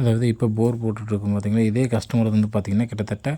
அதாவது இப்போ போர் போட்டுட்ருக்கோம் பார்த்திங்கன்னா இதே கஸ்டமர் வந்து பார்த்திங்கன்னா கிட்டத்தட்ட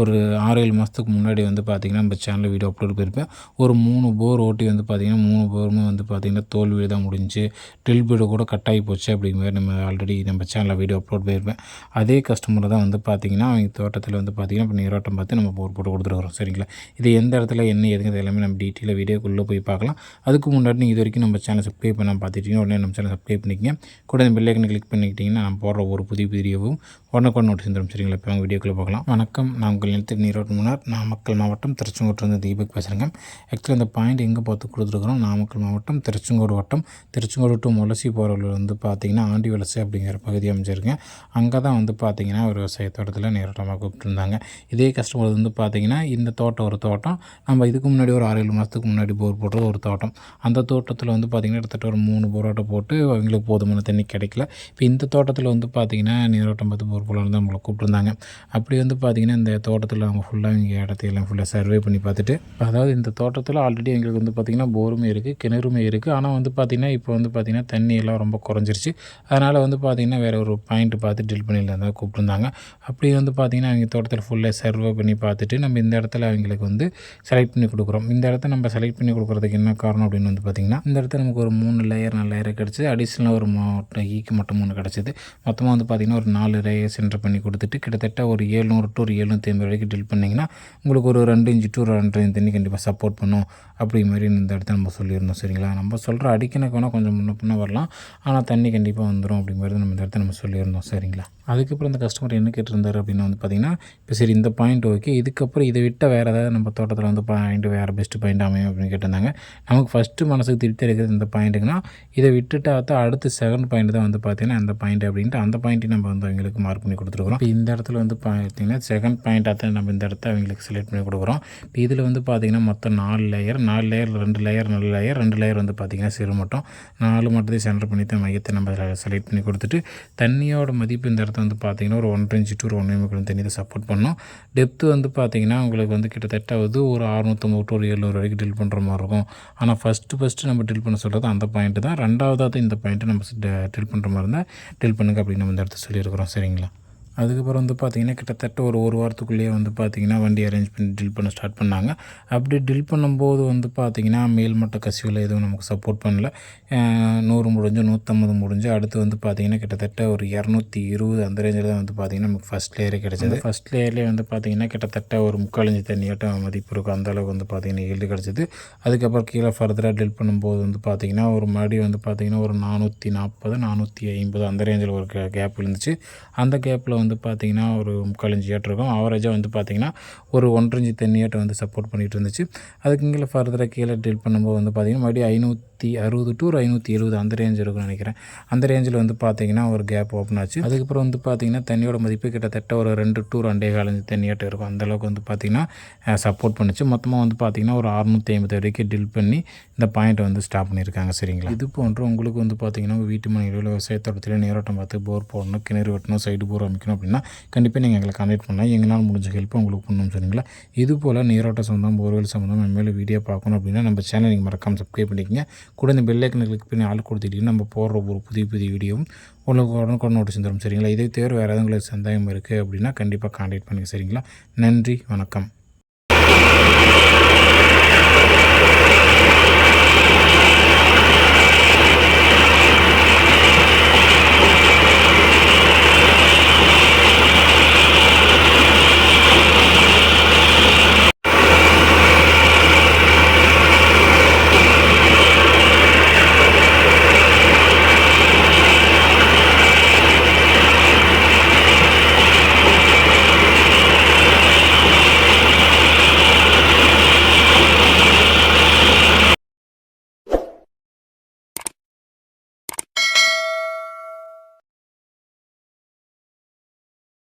ஒரு ஆறு ஏழு மாதத்துக்கு முன்னாடி வந்து பார்த்திங்கன்னா நம்ம சேனலில் வீடியோ அப்லோட் பண்ணியிருப்பேன். ஒரு மூணு போர் ஓட்டி வந்து பார்த்திங்கன்னா மூணு போருமே வந்து பார்த்திங்கன்னா தோல்வி தான் முடிஞ்சு ட்ரில் பீடு கூட கட் ஆகி போச்சு அப்படிங்கிற மாதிரி நம்ம ஆல்ரெடி நம்ம சேனலில் வீடியோ அப்லோட் பண்ணியிருப்பேன். அதே கஸ்டமர் தான் வந்து பார்த்திங்கன்னா அவங்க தோட்டத்தில் வந்து பார்த்திங்கன்னா இப்போ நீரோட்டம் பார்த்து நம்ம போர் போட்டு கொடுத்துருக்குறோம் சரிங்களா? இது எந்த இடத்துல என்ன எதுங்கிறது எல்லாமே நம்ம டீட்டெயிலாக வீடியோக்குள்ளே போய் பார்க்கலாம். அதுக்கு முன்னாடி நீங்கள் இது வரைக்கும் நம்ம சேனல் சப்ஸ்கிரைப் பண்ண பார்த்துட்டீங்கன்னா உடனே நம்ம சேனல் சப்ஸ்கிரைப் பண்ணிக்கிங்க. கூட இந்த பெல்லைக்கனை கிளிக் பண்ணிக்கிட்டிங்கன்னா நான் போடுற ஒரு புதிய புதியவும் உடனுக்குடன் நோட்டீஸ் தரும் சரிங்களா இப்போ அவங்க வீடியோக்குள்ளே பார்க்கலாம் வணக்கம் நான் உங்கள் நிலத்தில் நீரோட்டு முன்னார். நாமக்கல் மாவட்டம் திருச்செங்கோட்டிலிருந்து தீபக் பேசுகிறேங்க ஆக்சுவலி இந்த பாயிண்ட் எங்கே பார்த்து கொடுத்துருக்குறோம்? நாமக்கல் மாவட்டம் திருச்செங்கோடு வட்டம். திருச்செங்கோடு டு முலசி போகிறவர்கள் வந்து பார்த்திங்கன்னா ஆண்டி வலசை அப்படிங்கிற பகுதி அமைச்சிருக்கேன் அங்கே தான் வந்து பார்த்திங்கன்னா ஒரு விவசாய தோட்டத்தில் நேரோட்டமாக கூப்பிட்டுருந்தாங்க. இதே கஸ்டமர் வந்து பார்த்திங்கன்னா இந்த தோட்டம் ஒரு தோட்டம். நம்ம இதுக்கு முன்னாடி ஒரு ஆறு ஏழு மாதத்துக்கு முன்னாடி போர் போடுறது ஒரு தோட்டம். அந்த தோட்டத்தில் வந்து பார்த்திங்கன்னா கிட்டத்தட்ட ஒரு மூணு போராட்டம் போட்டு அவங்களுக்கு போதுமான தண்ணி கிடைக்கல. இப்போ இந்த தோட்டத்தில் வந்து பார்த்திங்கன்னா நீரோட்டம் பார்த்து போர் போகலான்னு தான் நம்மளை கூப்பிட்டுருந்தாங்க. அப்படி வந்து பார்த்திங்கன்னா இந்த தோட்டத்தில் அவங்க ஃபுல்லாக இங்கே இடத்தையெல்லாம் ஃபுல்லாக சர்வே பண்ணி பார்த்துட்டு அதாவது இந்த தோட்டத்தில் ஆல்ரெடி எங்களுக்கு வந்து பார்த்திங்கன்னா போருமே இருக்குது கிணறுமே இருக்குது ஆனால் வந்து பார்த்திங்கன்னா இப்போ வந்து பார்த்திங்கன்னா தண்ணி எல்லாம் ரொம்ப குறைஞ்சிருச்சு. அதனால் வந்து பார்த்திங்கன்னா வேறு ஒரு பாயிண்ட் பார்த்து ட்ரில் பண்ணியிருந்தாங்க கூப்பிட்டுருந்தாங்க. அப்படி வந்து பார்த்திங்கன்னா அவங்க தோட்டத்தில் ஃபுல்லாக சர்வே பண்ணி பார்த்துட்டு நம்ம இந்த இடத்துல அவங்களுக்கு வந்து செலக்ட் பண்ணி கொடுக்குறோம். இந்த இடத்த நம்ம செலக்ட் பண்ணி கொடுக்குறதுக்கு என்ன காரணம் அப்படின்னு வந்து பார்த்திங்கன்னா இந்த இடத்துல நமக்கு ஒரு மூணு லேயர் நாலு லேயர் கிடச்சி அடிஷ்னலாக ஒரு மொட்டை ஈக்கு மட்டும் மூணு கிடச்சிது. மொத்தமாக வந்து பார்த்திங்கன்னா ஒரு நாலு லேயர் சென்டர் பண்ணி கொடுத்துட்டு கிட்டத்தட்ட ஒரு ஏழ்நூறு டு ஒரு ஏழ்நூற்றி ஐம்பது வரைக்கும் டில் பண்ணிங்கன்னா உங்களுக்கு ஒரு ரெண்டு இன்ச்சு டு ரெண்டு இன்ச்சு தண்ணி கண்டிப்பாக சப்போர்ட் பண்ணும். அப்படி மாதிரி இந்த இடத்த நம்ம சொல்லியிருந்தோம் சரிங்களா? நம்ம சொல்கிற அடிக்கணக்கு வேணால் கொஞ்சம் முன்ன பின்ன வரலாம். ஆனால் தண்ணி கண்டிப்பாக வந்துடும் அப்படி மாதிரி நம்ம இந்த இடத்த நம்ம சொல்லியிருந்தோம் சரிங்களா? அதுக்கப்புறம் அந்த கஸ்டமர் என்ன கேட்டிருந்தாரு அப்படின்னு வந்து பார்த்திங்கன்னா இப்போ சரி இந்த பாயிண்ட் ஓகே இதுக்கப்புறம் இதை விட்டால் வேறு ஏதாவது நம்ம தோட்டத்தில் வந்து பாயிண்ட் வேறு பெஸ்ட்டு பாயிண்ட் அமையும் அப்படின்னு கேட்டிருந்தாங்க. நமக்கு ஃபஸ்ட்டு மனசுக்கு திருப்தி இருக்கிறது இந்த பாயிண்ட்டுங்கன்னா இதை விட்டுட்டா அடுத்து செகண்ட் பாயிண்ட் தான் வந்து பார்த்திங்கன்னா அந்த பாயிண்ட் அப்படின்ட்டு அந்த பாயிண்ட்டையும் நம்ம வந்து அவங்களுக்கு மார்க் பண்ணி கொடுத்துருக்குறோம். இப்போ இந்த இடத்துல வந்து பார்த்திங்கன்னா செகண்ட் பாயிண்ட்டாக தான் நம்ம இந்த இடத்த அவங்களுக்கு செலக்ட் பண்ணி கொடுக்குறோம். இப்போ இதில் வந்து பார்த்திங்கன்னா மொத்தம் நாலு லேயர் நாலு லேயர் ரெண்டு லேயர் நல்ல லேயர் ரெண்டு லேயர் வந்து பார்த்திங்கன்னா சிறு மட்டும் நாலு மட்டும் சென்டர் பண்ணி தான் மையத்தை நம்ம செலக்ட் பண்ணி கொடுத்துட்டு தண்ணியோட மதிப்பு இந்த இடத்த வந்து பார்த்திங்கன்னா ஒரு ஒன்றரை இன்ச்சு டூ ஒரு ஒன்றே முக்கியம் தண்ணி தான் சப்போர்ட் பண்ணோம் டெப்த்து வந்து பார்த்திங்கன்னா உங்களுக்கு வந்து கிட்டத்தட்ட வந்து ஒரு அறுநூற்றம்பது டு ஒரு எழுநூறு வரைக்கும் ட்ரில் பண்ணுற மாதிரி இருக்கும். ஆனால் ஃபஸ்ட்டு ஃபஸ்ட்டு நம்ம ட்ரில் பண்ண சொல்கிறது அந்த பாயிண்ட்டு தான். ரெண்டாவதாக இந்த பாயிண்ட்டு நம்ம ட்ரில் பண்ணுற மாதிரி இருந்தால் ட்ரில் பண்ணுங்க அப்படின்னு நம்ம இந்த இடத்துல சொல்லியிருக்கிறோம். சரிங்களா? அதுக்கப்புறம் வந்து பார்த்திங்கன்னா கிட்டத்தட்ட ஒரு ஒரு வாரத்துக்குள்ளேயே வந்து பார்த்திங்கன்னா வண்டி அரேஞ்ச் பண்ணி ட்ரில் பண்ண ஸ்டார்ட் பண்ணாங்க. அப்படி ட்ரில் பண்ணும்போது வந்து பார்த்திங்கன்னா மேல்மட்ட கசிவில் எதுவும் நமக்கு சப்போர்ட் பண்ணல. நூறு முடிஞ்சு நூற்றம்பது முடிஞ்சு அடுத்து வந்து பார்த்திங்கன்னா கிட்டத்தட்ட ஒரு இரநூத்தி இருபது அந்த ரேஞ்சில் தான் வந்து பார்த்திங்கன்னா நமக்கு ஃபஸ்ட் லேயரே கிடச்சிது. ஃபஸ்ட் லேயர்லேயே வந்து பார்த்திங்கன்னா கிட்டத்தட்ட ஒரு முக்காலஞ்சி தண்ணியாட்டம் மதிப்பு இருக்கும். அந்தளவுக்கு வந்து பார்த்திங்கன்னா ஈல்டு கிடச்சிது. அதுக்கப்புறம் கீழே ஃபர்தராக ட்ரில் பண்ணும்போது வந்து பார்த்திங்கன்னா ஒரு மறுபடி வந்து பார்த்திங்கன்னா ஒரு நானூற்றி நாற்பது நானூற்றி ஐம்பது அந்த ரேஞ்சில் ஒரு கேப் இருந்துச்சு. அந்த கேப்பில் வந்து பார்த்திங்கன்னா ஒரு முக்கால் இன்ச்சு இருக்கும். ஆவரேஜாக வந்து பார்த்திங்கன்னா ஒரு ஒன்றரை இன்ச்சு ஏட்டர் வந்து சப்போர்ட் பண்ணிகிட்டு இருந்துச்சு. அதுக்கு கீழே ஃபர்தராக கீழே ட்ரில் பண்ணும்போது வந்து பார்த்திங்கன்னா மறுபடியும் ஐநூற்றி அறுபது டு ஒரு ஐநூற்றி எழுபது அந்த ரேஞ்ச் இருக்கும்னு நினைக்கிறேன். அந்த ரேஞ்சில் வந்து பார்த்தீங்கன்னா ஒரு கேப் ஓப்பன் ஆச்சு. அதுக்கப்புறம் வந்து பார்த்தீங்கன்னா தண்ணியோட மதிப்பு கிட்டத்தட்ட ஒரு ரெண்டு டூ ரெண்டே காலஞ்சு தண்ணியாட்டம் இருக்கும். அந்தளவுக்கு வந்து பார்த்திங்கன்னா சப்போர்ட் பண்ணிச்சு. மொத்தமாக வந்து பார்த்திங்கன்னா ஒரு அறுநூற்றி ஐம்பது வரைக்கும் டில் பண்ணி இந்த பாயிண்ட்டை வந்து ஸ்டாப் பண்ணியிருக்காங்க சரிங்களா? இது போன்று உங்களுக்கு வந்து பார்த்திங்கன்னா உங்கள் வீட்டு மனையில் விவசாயத்தோட்டத்தில் நீரோட்டம் பார்த்து போர் போடணும் கிணறு வெட்டணும் சைடு போர் அமைக்கணும் அப்படின்னா கண்டிப்பாக நீங்கள் எங்களை கான்டெக்ட் பண்ணலாம். எங்களால் முடிஞ்ச ஹெல்ப் உங்களுக்கு பண்ணணும் சரிங்களா? இது போல் நீரோட்ட சம்மந்தம் போர்வெல் சம்மந்தம் நம்ம மேலே வீடியோ பார்க்கணும் அப்படின்னா நம்ம சேனல் நீங்கள் மறக்காமல் சப்ஸ்கிரைப் பண்ணிக்கங்க. கூட இந்த பெல்லைக்கனை கிளிக் பண்ணி ஆள் கொடுத்துட்டிங்கன்னா நம்ம போடுற ஒரு புதிய புதிய வீடியோவும் உங்களுக்கு உடனுக்குடன் நோட்டீஸ் தரும் சரிங்களா? இதே தேவை வேறு எதுவும் உங்களுக்கு சந்தேகம் இருக்குது அப்படின்னா கண்டிப்பாக காண்டாக்ட் பண்ணுங்கள் சரிங்களா? நன்றி வணக்கம்.